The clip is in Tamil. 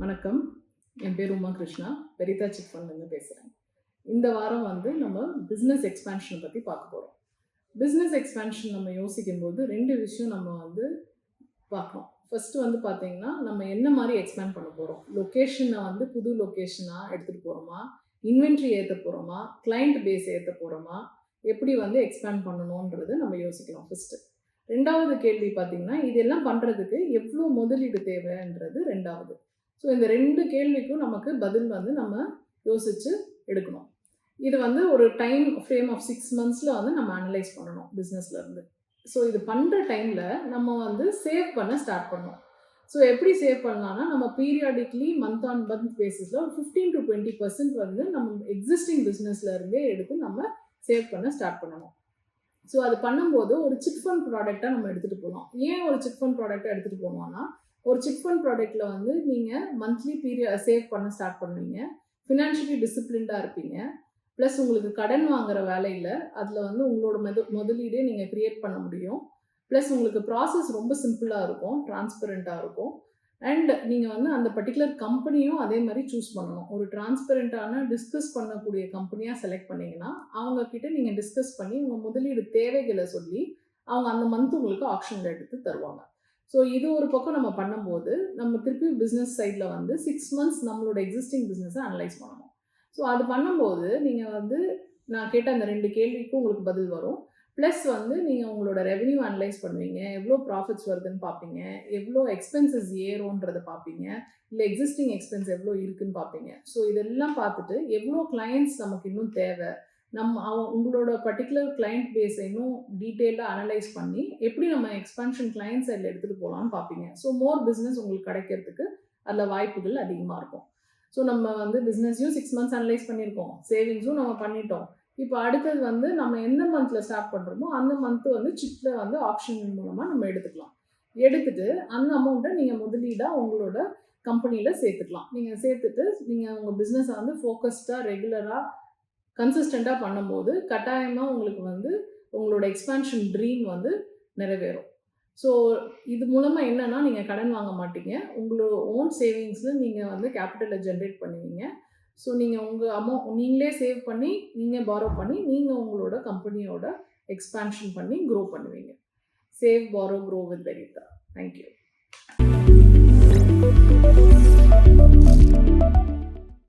வணக்கம். என் பேர் உமா கிருஷ்ணா. பெரிதா சிட் ஃபண்ட்லேருந்து பேசுகிறேன் இந்த வாரம் வந்து நம்ம பிஸ்னஸ் எக்ஸ்பேன்ஷன் பற்றி பார்க்க போகிறோம் பிஸ்னஸ் எக்ஸ்பேன்ஷன் நம்ம யோசிக்கும் போது ரெண்டு விஷயம் நம்ம வந்து பார்க்கணும் ஃபஸ்ட்டு வந்து பார்த்தீங்கன்னா நம்ம என்ன மாதிரி எக்ஸ்பேண்ட் பண்ண போகிறோம் லொக்கேஷனை வந்து புது லொக்கேஷனாக எடுத்துகிட்டு போகிறோமா இன்வென்ட்ரி ஏற்ற போகிறோமா கிளைண்ட் பேஸ் ஏற்ற போகிறோமா எப்படி வந்து எக்ஸ்பேண்ட் பண்ணணுன்றதை நம்ம யோசிக்கணும் ஃபஸ்ட்டு ரெண்டாவது கேள்வி பார்த்தீங்கன்னா இதெல்லாம் பண்ணுறதுக்கு எவ்வளோ முதலீடு தேவைன்றது ரெண்டாவது. ஸோ இந்த ரெண்டு கேள்விக்கும் நமக்கு பதில் வந்து நம்ம யோசித்து எடுக்கணும். இது வந்து ஒரு டைம் ஃப்ரேம் ஆஃப் சிக்ஸ் மந்த்ஸில் வந்து நம்ம அனலைஸ் பண்ணணும் பிஸ்னஸ்லேருந்து ஸோ இது பண்ணுற டைமில் நம்ம வந்து சேவ் பண்ண ஸ்டார்ட் பண்ணணும். ஸோ எப்படி சேவ் பண்ணலாம்னா நம்ம பீரியாடிக்லி மந்த் ஆன் மந்த் பேசிஸில் ஒரு ஃபிஃப்டீன் டு டுவெண்ட்டி பர்சன்ட் வந்து நம்ம எக்ஸிஸ்டிங் பிஸ்னஸ்லேருந்தே எடுத்து நம்ம சேவ் பண்ண ஸ்டார்ட் பண்ணணும். ஸோ அது பண்ணும்போது ஒரு சிட் ஃபண்ட் ப்ராடக்டாக நம்ம எடுத்துகிட்டு போகலாம். ஏன் ஒரு சிட் ஃபண்ட் ப்ராடக்டாக எடுத்துகிட்டு போனோம்னா ஒரு சிட் ஃபண்ட் ப்ராடக்ட்டில் வந்து நீங்கள் மந்த்லி பீரியட் சேவ் பண்ண ஸ்டார்ட் பண்ணுவீங்க. ஃபினான்ஷியலி டிசிப்ளின்டாக இருப்பீங்க. ப்ளஸ் உங்களுக்கு கடன் வாங்குற வேலையில் அதில் வந்து உங்களோட மெது முதலீடே நீங்கள் க்ரியேட் பண்ண முடியும். ப்ளஸ் உங்களுக்கு ப்ராசஸ் ரொம்ப சிம்பிளாக இருக்கும் டிரான்ஸ்பரண்ட்டாக இருக்கும். அண்ட் நீங்கள் வந்து அந்த பர்டிகுலர் கம்பெனியும் அதே மாதிரி சூஸ் பண்ணணும். ஒரு டிரான்ஸ்பரண்ட்டான டிஸ்கஸ் பண்ணக்கூடிய கம்பெனியாக செலக்ட் பண்ணிங்கன்னா அவங்கக்கிட்ட நீங்கள் டிஸ்கஸ் பண்ணி உங்கள் முதலீடு தேவைகளை சொல்லி அவங்க அந்த மந்த் உங்களுக்கு ஆப்ஷனில் எடுத்து தருவாங்க. ஸோ இது ஒரு பக்கம் நம்ம பண்ணும்போது நம்ம திருப்பி பிஸ்னஸ் சைடில் வந்து சிக்ஸ் மந்த்ஸ் நம்மளோட எக்ஸிஸ்டிங் பிஸ்னஸை அனலைஸ் பண்ணணும். ஸோ அது பண்ணும்போது நீங்கள் வந்து நான் கேட்ட அந்த ரெண்டு கேள்விக்கும் உங்களுக்கு பதில் வரும். ப்ளஸ் வந்து நீங்கள் உங்களோட ரெவென்யூ அனலைஸ் பண்ணுவீங்க. எவ்வளோ ப்ராஃபிட்ஸ் வருதுன்னு பார்ப்பீங்க. எவ்வளோ எக்ஸ்பென்சஸ் ஏறும்ன்றதை பார்ப்பீங்க. இல்லை எக்ஸிஸ்டிங் எக்ஸ்பென்ஸ் எவ்வளோ இருக்குன்னு பார்ப்பீங்க. ஸோ இதெல்லாம் பார்த்துட்டு எவ்வளோ கிளையண்ட்ஸ் நமக்கு இன்னும் தேவை? நம்ம அவன் உங்களோட பர்டிகுலர் கிளைண்ட் பேஸை இன்னும் டீட்டெயிலாக அனலைஸ் பண்ணி எப்படி நம்ம எக்ஸ்பான்ஷன் கிளைண்ட் சைடில் எடுத்துகிட்டு போகலான்னு பார்ப்பீங்க ஸோ மோர் பிஸ்னஸ் உங்களுக்கு கிடைக்கிறதுக்கு அதில் வாய்ப்புகள் அதிகமாக இருக்கும். ஸோ நம்ம வந்து பிஸ்னஸையும் சிக்ஸ் மந்த்ஸ் அனலைஸ் பண்ணியிருக்கோம். சேவிங்ஸும் நம்ம பண்ணிட்டோம். இப்போ அடுத்தது வந்து நம்ம எந்த மந்தில் ஸ்டார்ட் பண்ணுறோமோ அந்த மந்த்து வந்து சிப்பில் வந்து ஆப்ஷன் மூலமாக நம்ம எடுத்துக்கலாம். எடுத்துட்டு அந்த அமௌண்ட்டை நீங்கள் முதலீடாக உங்களோட கம்பெனியில் சேர்த்துக்கலாம். நீங்கள் சேர்த்துட்டு நீங்கள் உங்கள் பிஸ்னஸை வந்து ஃபோக்கஸ்டாக ரெகுலராக கன்சிஸ்டண்ட்டாக பண்ணும்போது கட்டாயமாக உங்களுக்கு வந்து உங்களோட எக்ஸ்பான்ஷன் ட்ரீம் வந்து நிறைவேறும். ஸோ இது மூலமாக என்னென்னா நீங்கள் கடன் வாங்க மாட்டீங்க. உங்களோட ஓன் சேவிங்ஸில் நீங்கள் வந்து கேபிட்டலை ஜென்ரேட் பண்ணுவீங்க. ஸோ நீங்கள் உங்கள் அமௌண்ட் நீங்களே சேவ் பண்ணி நீங்கள் பாரோ பண்ணி நீங்கள் உங்களோட கம்பெனியோட எக்ஸ்பான்ஷன் பண்ணி க்ரோ பண்ணுவீங்க. Save borrow grow with Veritas thank you